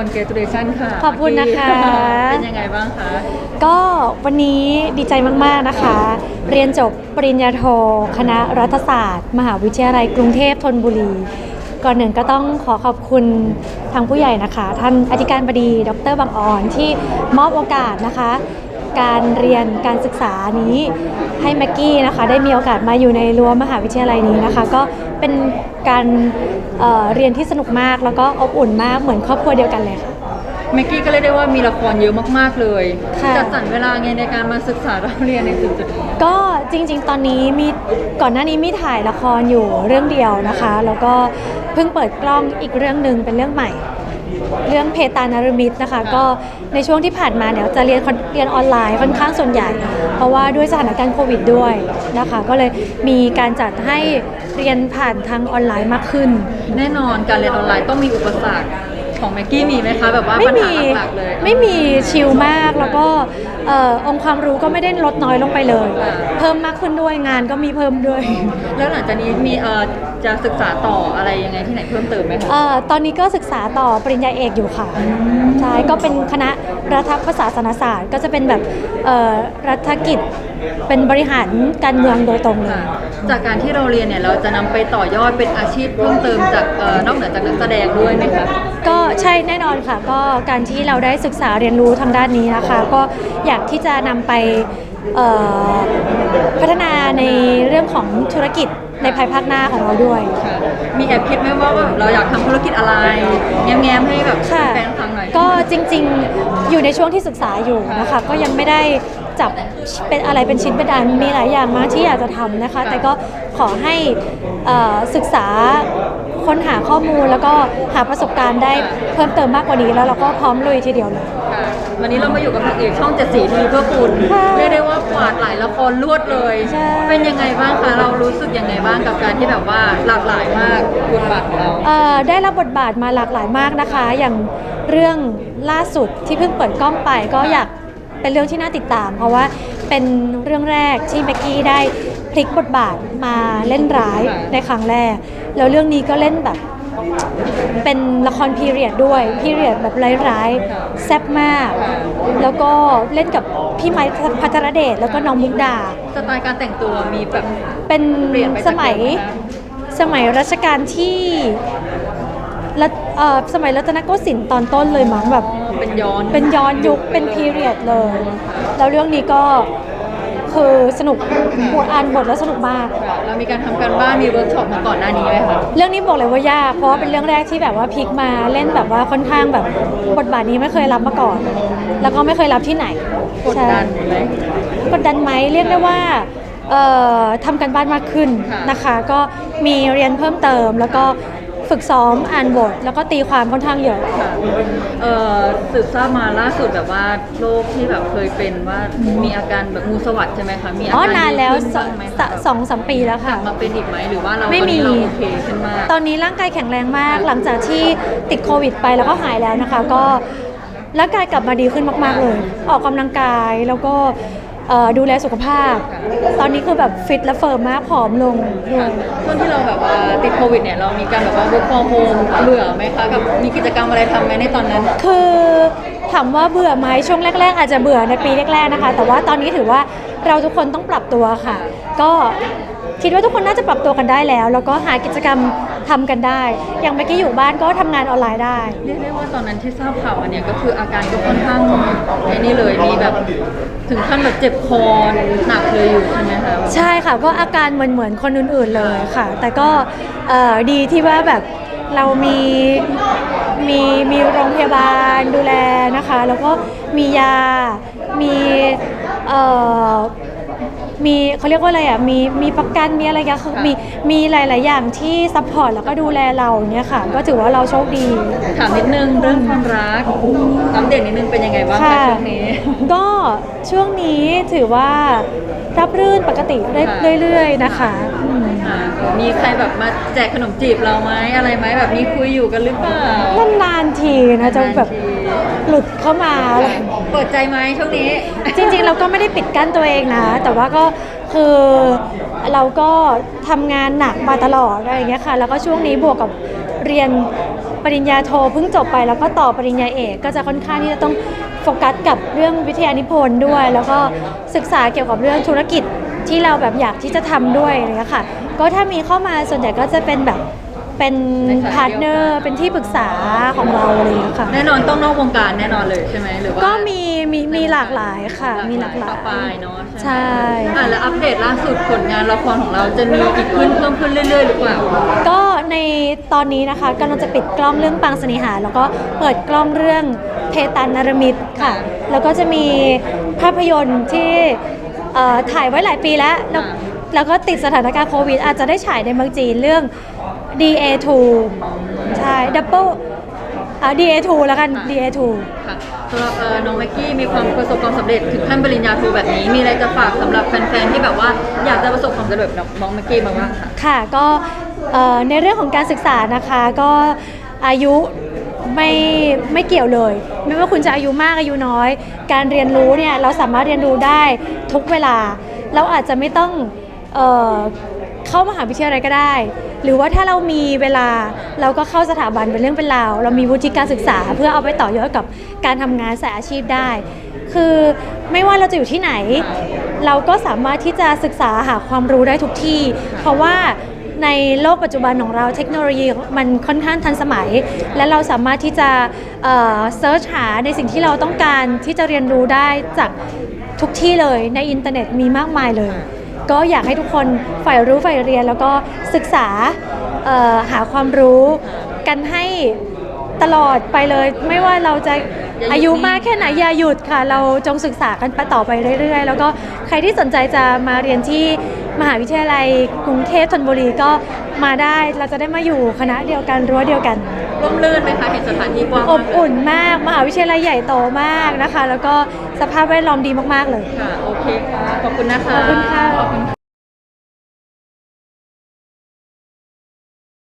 congratulation ค่ะขอบคุณนะคะ เป็นยังไงบ้างคะ ก็วันนี้ดีใจมาก ๆ นะคะ เรียนจบปริญญาโท คณะรัฐศาสตร์ มหาวิทยาลัยกรุงเทพธนบุรี ก่อนหนึ่งก็ต้องขอขอบคุณทางผู้ใหญ่นะคะ ท่านอธิการบดี ดร บางอ่อนที่มอบโอกาสนะคะ การเรียนการศึกษานี้ให้แม็กกี้นะคะ ได้มีโอกาสมาอยู่ในรั้วมหาวิทยาลัยนี้นะคะ ก็เป็นการเอ่อเรียนที่สนุกมากแล้วก็อบอุ่นมากเหมือนครอบครัวเดียวกันเลยค่ะ เมกกี้ก็เรียกได้ว่ามีละครเยอะมากๆเลยค่ะ จัดสรรเวลาไงในการมาศึกษาเราเรียนในจุดจุดๆนี้ก็จริงๆ ตอนนี้มีก่อนหน้านี้มีถ่ายละครอยู่เรื่องเดียวนะคะ แล้วก็เพิ่งเปิดกล้องอีกเรื่องหนึ่งเป็นเรื่องใหม่ เรื่องเพตานารมิตนะคะ ก็ในช่วงที่ผ่านมาเนี่ยจะเรียนคอนเรียนออนไลน์ค่อนข้างส่วนใหญ่ เพราะว่าด้วยสถานการณ์โควิดด้วยนะคะ ก็เลยมีการจัดให้เรียนผ่านทางออนไลน์มากขึ้น แน่นอนการเรียนออนไลน์ต้องมีอุปสรรคของเมกกี้มีไหมคะแบบว่าไม่ปัญมีหาหลักๆเลย ไม่มีชิลมากแล้วก็ เอ่อองค์ความรู้ก็ไม่ได้ลดน้อยลงไปเลย เพิ่มมากขึ้นด้วยงานก็มีเพิ่มด้วย แล้วหลังจากนี้มีเอ่อจะศึกษาต่ออะไรยังไงที่ไหนเพิ่มเติมไหมคะ เอ่อตอนนี้ก็ศึกษาต่อปริญญาเอกอยู่ค่ะ ใช่ ก็เป็นคณะรัฐประศาสนศาสตร์ ก็จะเป็นแบบเอ่อรัฐกิจ เป็นบริหารการเมืองโดยตรงเลยค่ะจากการที่เราเรียนเนี่ยเราจะนำไปต่อยอดเป็นอาชีพเพิ่มเติมจากเอ่อนอกเหนือจากนักแสดงด้วยไหมคะ ก็ใช่แน่นอนค่ะ ก็การที่เราได้ศึกษาเรียนรู้ทางด้านนี้นะคะ ก็อยากที่จะนำไปเอ่อพัฒนาในเรื่องของธุรกิจในภายภาคหน้าของเราด้วย ค่ะมีแอบคิดไหมว่าว่าเราอยากทำธุรกิจอะไร แง้มๆให้แบบค่ะ แฟนฟังหน่อย ก็จริงๆ อยู่ในช่วงที่ศึกษาอยู่นะคะ ก็ยังไม่ได้จับเป็นอะไรเป็นชิ้นเป็นอัน มีหลายอย่างมากที่อยากจะทำนะคะ แต่ก็ขอให้เอ่อศึกษาค้นหาข้อมูลแล้วก็หาประสบการณ์ได้เพิ่มเติมมากกว่านี้แล้วเราก็พร้อมลุยทีเดียวเลยค่ะ วันนี้เรามาอยู่กับนางเอกช่องเจ็ดสีทีเพื่อคุณค่ะเรียกได้ว่ากวาดหลายละครรวดเลย ใช่ เป็นยังไงบ้างคะเรารู้สึกยังไงบ้างกับการที่แบบว่าหลากหลายมากบทบาทของเรา เอ่อได้รับบทบาทมาหลากหลายมากนะคะ อย่างเรื่องล่าสุดที่เพิ่งเปิดกล้องไปก็อยากเป็นเรื่องที่น่าติดตาม เพราะว่าเป็นเรื่องแรกที่เบกกี้ได้พลิกบทบาทมาเล่นร้ายค่ะในครั้งแรก แล้วเรื่องนี้ก็เล่นแบบ เป็นละครพีเรียดด้วยพีเรียดแบบร้ายๆแซ่บมาก แล้วก็เล่นกับพี่ไม้พัทรเดชแล้วก็น้องมุกดา สไตล์การแต่งตัวมีแบบเป็นเปลี่ยนไปจากสมัยเดิมไหมคะสมัยรัชกาลที่รัชเอ่อสมัยรัตนโกสินทร์ตอนต้นเลยมั้งแบบเป็นย้อนเป็นย้อนยุคเป็นพีเรียดเลย แล้วเรื่องนี้ก็ คือสนุกบทอ่านบทแล้วสนุกมากค่ะเรามีการทำการบ้านมีเวิร์กช็อปมาก่อนหน้านี้ไหมคะเรื่องนี้บอกเลยว่ายากเพราะว่าเป็นเรื่องแรกที่แบบว่าพลิกมาเล่นแบบว่าค่อนข้างแบบบทบาทนี้ไม่เคยรับมาก่อน แล้วก็ไม่เคยรับที่ไหนกดดันใช่ไหมกดดันไหมเรียกได้ว่าเอ่อทำกันบ้านมากขึ้นค่ะนะคะ ก็มีเรียนเพิ่มเติมแล้วก็ ฝึกซ้อมอ่านบท แล้วก็ตีความค่อนข้างเยอะค่ะเอ่อสืบทราบมาล่าสุดแบบว่าโรคที่แบบเคยเป็นว่ามีอาการแบบงูสวัสด์ใช่ไหมคะมีอาอ๋อการนานแล้วดีขึ้สบ้างไหมสคะสองสามปีแล้วค่ะ มาเป็นอีกไหมหรือว่าเราไม่มี ตอนนี้เราโอเคขึ้นมาก ตอนนี้ร่างกายแข็งแรงมาก หลังจากที่ติดโควิดไปแล้วก็หายแล้วนะคะ ก็ร่างกายกลับมาดีขึ้นมาก ๆ เลย ออกกำลังกายแล้วก็เอ่อ ดูแลสุขภาพ ตอนนี้คือแบบฟิตและเฟิร์มมากผอมลงด้วยช่วงที่เราแบบว่าติดโควิดเนี่ยเรามีการแบบว่า work from home เบื่อไหมคะกับมีกิจกรรมอะไรทำไหมในตอนนั้น คือถามว่าเบื่อไหมช่วงแรก ๆ อาจจะเบื่อในปีแรกๆนะคะ แต่ว่าตอนนี้ถือว่าเราทุกคนต้องปรับตัวค่ะ ก็คิดว่าทุกคนน่าจะปรับตัวกันได้แล้ว แล้วก็หากิจกรรม ทำกันได้ อย่างเมื่อกี้อยู่บ้านก็ทำงานออนไลน์ได้ เรียกได้ว่าตอนนั้นที่ทราบข่าวอันเนี้ยก็คืออาการก็ค่อนข้างไอ้นี่เลยมีแบบถึงขั้นแบบเจ็บคอหนักเลยอยู่ใช่ไหมคะใช่ค่ะก็อาการเหมือนเหมือนคนอื่นๆเลยค่ะ แต่ก็เอ่อดีที่ว่าแบบเรามีมีมีโรงพยาบาลดูแลนะคะ แล้วก็มียา มีเอ่อ มีเขาเรียกว่าอะไรอะมีมีประกันมีอะไรกันคือมีมีหลาย ๆ อย่างที่ซัพพอร์ตแล้วก็ดูแลเราเนี่ยค่ะ ก็ถือว่าเราโชคดี ถามนิดนึงเรื่องความรักอัปเดตนิดนึงเป็นยังไงบ้างคะค่ะช่วงนี้ ก็ช่วงนี้ถือว่ารับรื่นปกติเรื่อยค่ะเรื่อยๆนะคะ อืมอ่ามีใครแบบมาแจกขนมจีบเราไหมอะไรไหมแบบมีคุยอยู่กันหรือเปล่า นานๆทีนะจะแบบหลุดเข้ามาอะไรเปิดใจไหมช่วงนี้ จริงๆ เราก็ไม่ได้ปิดกั้นตัวเองนะ แต่ว่าก็คือเราก็ทำงานหนักมาตลอดอะไรอย่างเงี้ยค่ะ แล้วก็ช่วงนี้บวกกับเรียนปริญญาโทเพิ่งจบไป แล้วก็ต่อปริญญาเอกก็จะค่อนข้างที่จะต้องโฟกัสกับเรื่องวิทยานิพนธ์ด้วย แล้วก็ศึกษาเกี่ยวกับเรื่องธุรกิจ ที่เราแบบอยากที่จะทำด้วยอะไรอย่างเงี้ยค่ะ ก็ถ้ามีเข้ามาส่วนใหญ่ก็จะเป็นแบบเป็นพาร์ทเนอร์เป็นที่ปรึกษาของเราอะไรอย่างเงี้ยค่ะ แน่นอนต้องนอกวงการแน่นอนเลยใช่ไหมหรือว่าก็มีมีมีหลากหลายค่ะ มีหลากหลาปะปายยเนาะใช่ อะแล้วอัปเดตล่าสุดผลงานละครของเราจะมีอีกขึ้นเพิ่มขึ้นเรื่อยๆหรือเปล่าก็ในตอนนี้นะคะกำลังจะปิดกล้องเรื่องปางสนิหา แล้วก็เปิดกล้องเรื่องเพตันนรมิตรค่ะ แล้วก็จะมีภาพยนตร์ที่ เอ่อถ่ายไว้หลายปีแล้วแล้วค่ะแล้วก็ติดสถานการณ์โควิด อาจจะได้ฉายในเมืองจีนเรื่อง DA2 ใช่ Double อ่า DA2 แล้วกัน DA2 ค่ะสำหรับเอ่อน้องแม็กกี้มีความประสบความสำเร็จถึงขั้นปริญญาโทแบบนี้ มีอะไรจะฝากสำหรับแฟนๆที่แบบว่าอยากจะประสบความสำเร็จแบบน้องแม็กกี้มางบ้างค่ะค่ะก็เอ่อในเรื่องของการศึกษานะคะก็อายุ ไม่ไม่เกี่ยวเลย ไม่ว่าคุณจะอายุมากอายุน้อย การเรียนรู้เนี่ยเราสามารถเรียนรู้ได้ทุกเวลา เราอาจจะไม่ต้องเออเข้ามหาวิทยาลัยก็ได้ หรือว่าถ้าเรามีเวลาเราก็เข้าสถาบันเป็นเรื่องเป็นราว เรามีวุฒิการศึกษา เพื่อเอาไปต่อยอดกับการทำงานสายอาชีพได้ คือไม่ว่าเราจะอยู่ที่ไหน เราก็สามารถที่จะศึกษาหาความรู้ได้ทุกที่ เพราะว่า ในโลกปัจจุบันของเราเทคโนโลยีมันค่อนข้างทันสมัย และเราสามารถที่จะเซิร์ชหาในสิ่งที่เราต้องการที่จะเรียนรู้ได้จากทุกที่เลยในอินเทอร์เน็ตมีมากมายเลย ก็อยากให้ทุกคนใฝ่รู้ใฝ่เรียน แล้วก็ศึกษาเอ่อหาความรู้กันให้ตลอดไปเลย ไม่ว่าเราจะ อย่าหยุดอายุมากแค่ไหนอย่าหยุดค่ะ เราจงศึกษากันไปต่อไปเรื่อย ๆ แล้วก็ใครที่สนใจจะมาเรียนที่มหาวิทยาลัยกรุงเทพธนบุรีก็มาได้เราจะได้มาอยู่คณะเดียวกันรั้วเดียวกันร่มรื่นไหมคะเห็นสถานที่กว้างอมากบเลยอุ่นมากมหาวิทยาลัยใหญ่โตมากนะคะ แล้วก็สภาพแวดล้อมดีมากๆเลยค่ะโอเคค่ะขอบคุณนะคะขอบคุณค่ะขอบคุณ